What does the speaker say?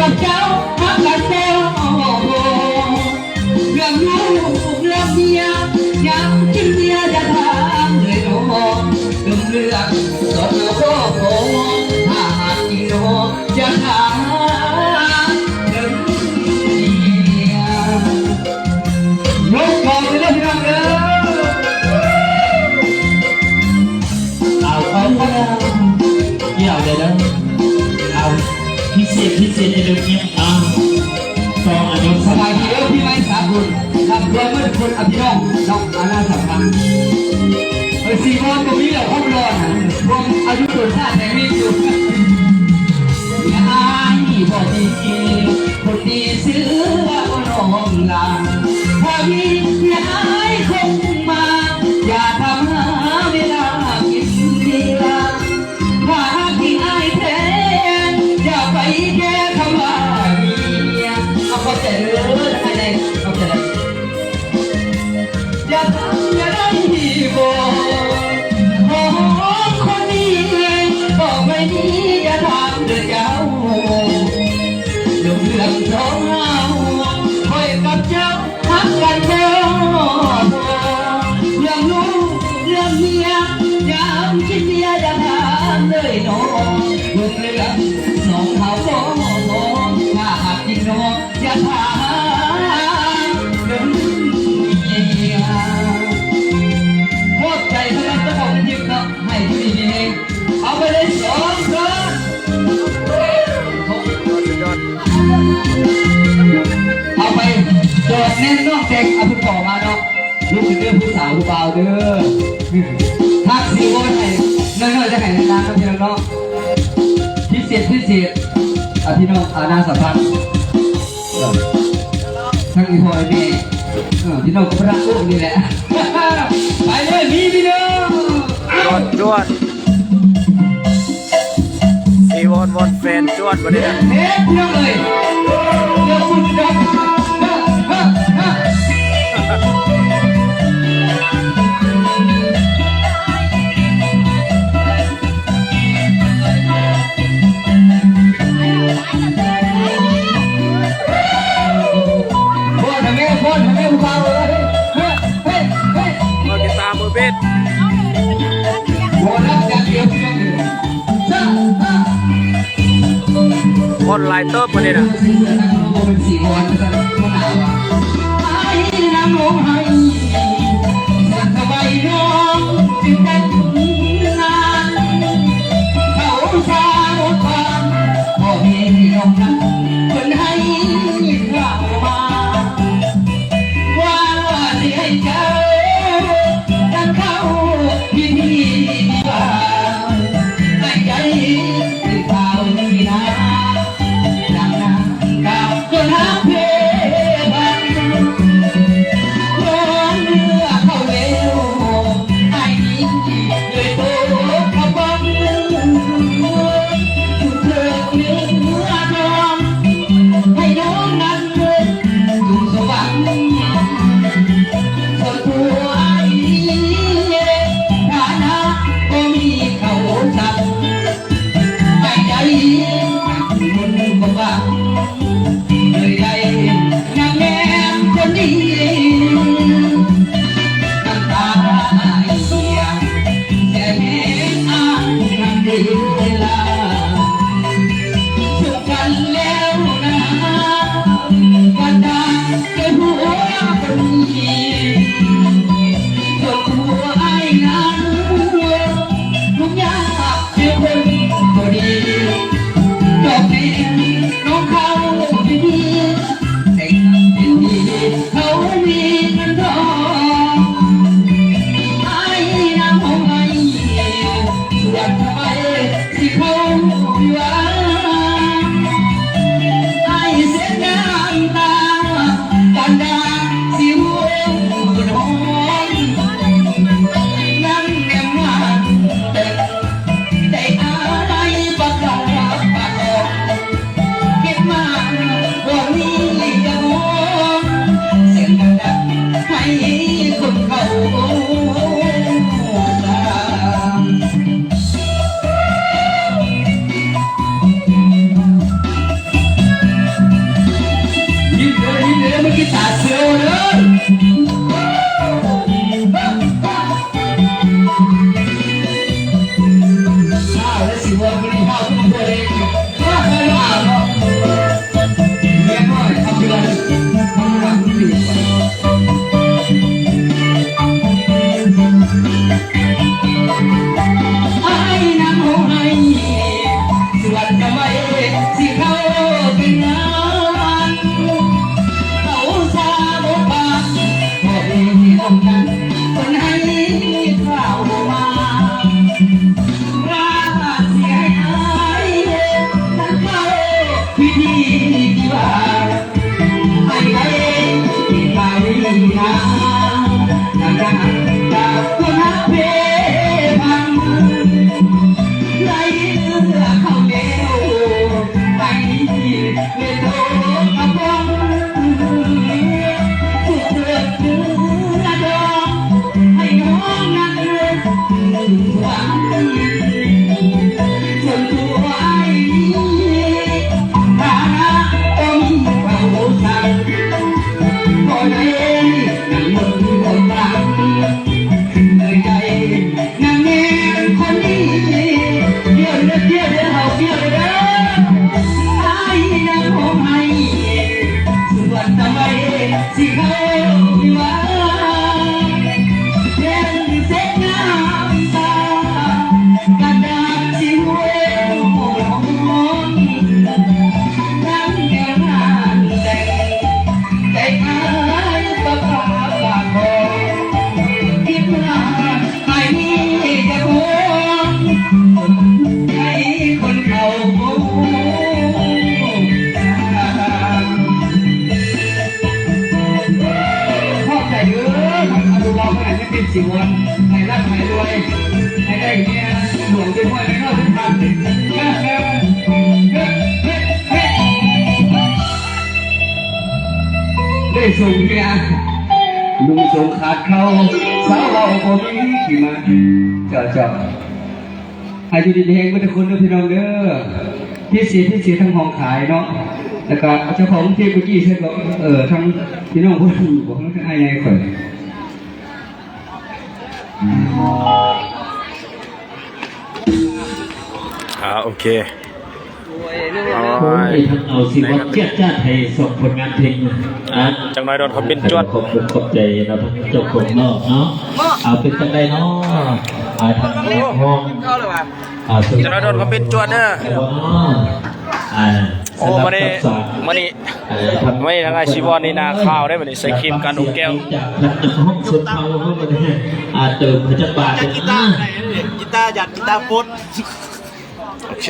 กับ ษพิเศษในเรื่องนี้อ่าสองอายุสสบายดีเด้อพี่ไม้สามคนทำรวมเมื่อคนอภิน้องน้องอาณาสัมพันธ์เออสี่คนตรงนี้เหละห้องรอนะรวมอายุตัวชาติแต่ไม่อยู่ยายบ่ดีคน อาเข้าใจเลยอะไรเข้าใจเลยอย่าทำอย่าได้บอกโอ้คนนี้บอกไม่ดีอย่าทำเดือดเจ้าเรื่องเรื่องน้องเอาคอยกับเจ้าทักกันเจ้าเรื่องลูกเรื่องเมียยามคิดเมียอย่าทำเลยน้องเรื่องเรื่อง เอานั้นจะบอกจริงๆครับให้ที่นี่เอาไปเลยสองครั้งเอาไปโดดแน่นนอกเด็กเอาผู้ต่อมาเนาะลูกเป็นเดือผู้สาวผู้เบาเด้อทักซีโว้ให้น้อยๆจะให้านครับพี่น้องเนาะพิเศษพิเศษอะพี่น้องอาณาสัมพันธ์ ทั้งอีพอยนี่เออพี่น้องกับพระอุ้มนี่แหละ ไปเลยมีพี่น้องจวดจวดสีวอนวอนแฟนจวดวันนี้นะเฮ้ยพี่น้องเลยเดี๋ยวคุณจะฮ ทำไมพ่อทำไมผู้บ่าวเลยเฮ้ยเฮ้ยเฮ้ยมือกีตาร์มือเบสพ่อรักอย่างเดียวพี่น้องเลยจ้าฮ่าบอลไลเตอร์วันนี้นะสีเสือนักโลเป็นสีบอลจะ ให้เจ้าดังเข้าพิธี ส่งเมียลุงสงขาดเขาสาวเราบ่มีขี่มาเจาะเจาะให้อยู่ดีๆเฮงก็ทุกคนด้วยพี่น้องเด้อพี่เสียพี่เสียทั้งห้องขายเนาะแล้วก็เจ้าของที่เมื่อกี้ใช่บอกเออทั้งพี่น้องผู้บอกทั้งไอ้ไงข่อยอ่าโอเค โอ้ยท่านเอาสิว่าเจียดจ้าไทยส่งผลงานเพลงอะจังน้อยโดนเขาเป็นจวดขอบคุณขอบใจเราทั้งเจ้าของเนาะเนาะเอาเป็นจังไดเนาะอ่าทางห้องอ่าส่วนจังน้อยโดนเขาเป็นจวดเด้ออ่าโอ้มานี่มานี่เอ่อทำมานี่ทางไอชีวอนนี่นาข้าวได้มานี่ใส่ครีมกันนมแก้วจากทางห้องส่วนเขาห้องมันเนี่ยอ่าเติมพระเจ้าบาทกีตาร์ไหนเนี่ยกีตาร์หยัดกีตาร์ฟุตโอเค